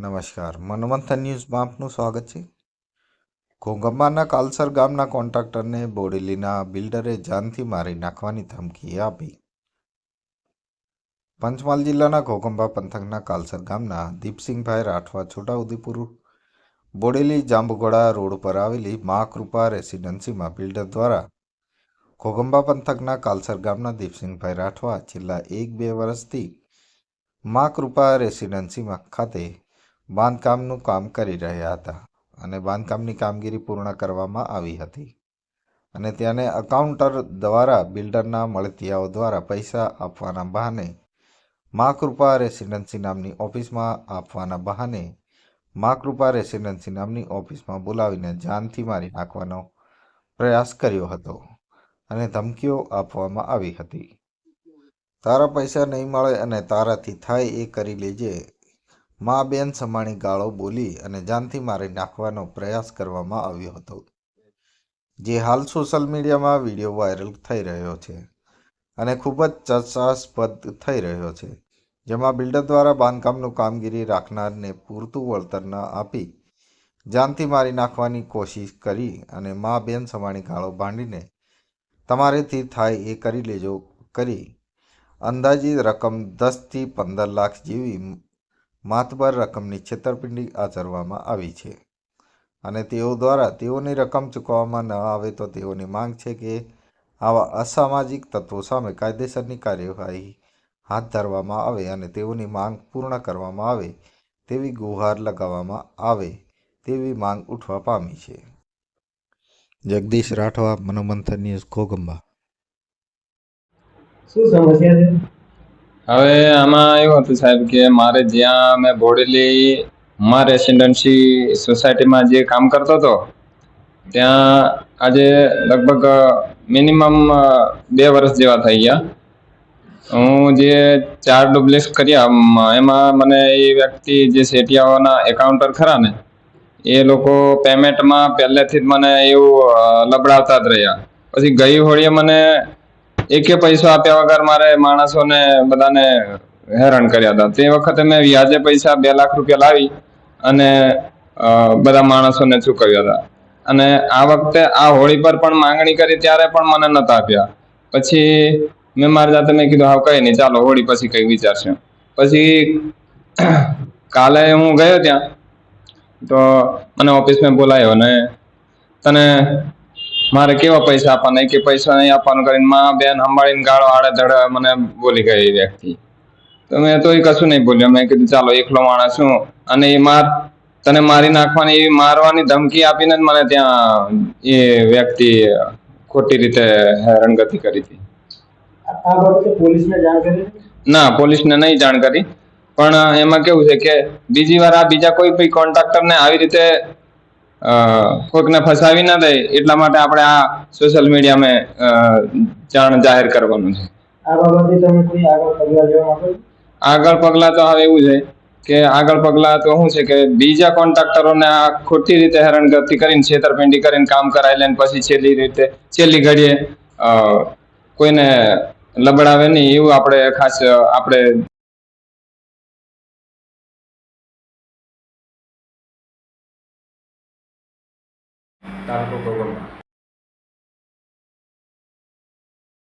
નમસ્કાર. મનોમંથન ન્યૂઝમાં આપનું સ્વાગત છે. ઘોંઘંબાના કાલસર ગામના કોન્ટ્રાક્ટરને બોડેલીના બિલ્ડરે જાનથી મારી નાખવાની ધમકી આપી. પંચમહાલ જિલ્લાના ઘોગંબા પંથકના કાલસર ગામના દીપસિંહભાઈ રાઠવા છોટાઉદેપુર બોડેલી જાંબુગોડા રોડ પર આવેલી મા કૃપા રેસિડેન્સીમાં બિલ્ડર દ્વારા ઘોગંબા પંથકના કાલસર ગામના દીપસિંહભાઈ રાઠવા છેલ્લા એક બે વર્ષથી મા કૃપા રેસિડેન્સીમાં ખાતે બાંધકામનું કામ કરી રહ્યા હતા અને બાંધકામની કામગીરી પૂર્ણ કરવામાં આવી હતી. અને તેને અકાઉન્ટર દ્વારા બિલ્ડરના મળતિયાઓ દ્વારા પૈસા આપવાના બહાને મા કૃપા રેસિડેન્સી નામની ઓફિસમાં આપવાના બહાને મા કૃપા રેસિડેન્સી નામની ઓફિસમાં બોલાવીને જાનથી મારી નાખવાનો પ્રયાસ કર્યો હતો અને ધમકીઓ આપવામાં આવી હતી. તારા પૈસા નહીં મળે અને તારાથી થાય એ કરી લેજે. મા બેન સમાણી ગાળો બોલી અને જાનથી મારી નાખવાનો પ્રયાસ કરવામાં આવ્યો હતો. જે હાલ સોશિયલ મીડિયામાં વીડિયો વાયરલ થઈ રહ્યો છે અને ખૂબ જ ચર્ચાસ્પદ થઈ રહ્યો છે. જેમાં બિલ્ડર દ્વારા બાંધકામનું કામગીરી રાખનારને પૂરતું વળતર ન આપી જાનથી મારી નાખવાની કોશિશ કરી અને મા બેન સમાણી ગાળો ભાંડીને તમારેથી થાય એ કરી લેજો, કરી. અંદાજિત રકમ દસથી પંદર લાખ જેવી માતબર રકમની છેતરપિંડી આચરવામાં આવી છે અને તેઓ દ્વારા તેઓની રકમ ચૂકવવામાં ન આવે તો તેઓની માંગ છે કે આવા અસામાજિક તત્વો સામે કાયદેસરની કાર્યવાહી હાથ ધરવામાં આવે અને તેઓની માંગ પૂર્ણ કરવામાં આવે તેવી ગુહાર લગાવવામાં આવે તેવી માંગ ઉઠવા પામી છે. જગદીશ રાઠવા, મનોમંથન ન્યૂઝ ઘોગંબા શું સમસ્યા છે? હવે આમાં એવું હતું સાહેબ કે મારે જ્યાં મેં બોડેલી માં રેસિડેન્સી સોસાયટીમાં જે કામ કરતો હતો, ત્યાં આજે લગભગ મિનિમમ બે વર્ષ જેવા થઈ ગયા. હું જે ચાર ડુપ્લેક્સ કર્યા એમાં મને એ વ્યક્તિ જે શેઠિયાઓના એકાઉન્ટર ખરા ને, એ લોકો પેમેન્ટમાં પહેલેથી જ મને એવું લબડાવતા જ રહ્યા. પછી ગઈ હોળીએ મને એકે પૈસો આપ્યા વગર મારે માણસોને બધાને હેરાન કર્યા હતા. તે વખતે મેં વ્યાજે પૈસા બે લાખ રૂપિયા લાવી અને બધા માણસોને ચૂકવ્યા હતા. અને આ વખતે આ હોળી પર પણ માંગણી કરી ત્યારે પણ મને નતા આપ્યા. પછી મેં મારી જાતે મેં કીધું હા કઈ નહીં, ચાલો હોળી પછી કઈ વિચારશું. પછી કાલે હું ગયો ત્યાં, તો મને ઓફિસમાં બોલાયો અને તને મારે કેવા પૈસા આપવાના? કે પૈસા નહીં આપવાનું કરીને માં બેન સંભાળીને ગાળો આડે ધડે મને બોલી ગઈ વ્યક્તિ. તો મેં તો એ કશું નહીં બોલ્યો. મેં કીધું ચાલો એકલો માણસ છું અને એ માર તને મારી નાખવાની એવી મારવાની ધમકી આપીને જ મને ત્યાં એ વ્યક્તિ ખોટી રીતે હેરાનગતિ કરી હતી. ના પોલીસને નહીં જાણ કરી. પણ એમાં કેવું છે કે બીજી વાર આ બીજા કોઈ કોન્ટ્રાક્ટરને આવી રીતે કોઈકને ફસાવી ના દે એટલા માટે આપણે આ સોશિયલ મીડિયામાં જાણ જાહેર કરવાનું છે? આગળ પગલાં તો હવે એવું છે કે આગળ પગલાં તો શું છે કે બીજા કોન્ટ્રાક્ટરોને આ ખોટી રીતે હેરાનગતિ કરીને છેતરપિંડી કરીને કામ કરાવી લઈને પછી છેલ્લી રીતે છેલ્લી ઘડીએ કોઈને લબડાવે નહીં એવું આપણે ખાસ આપણે 大家都喝过吗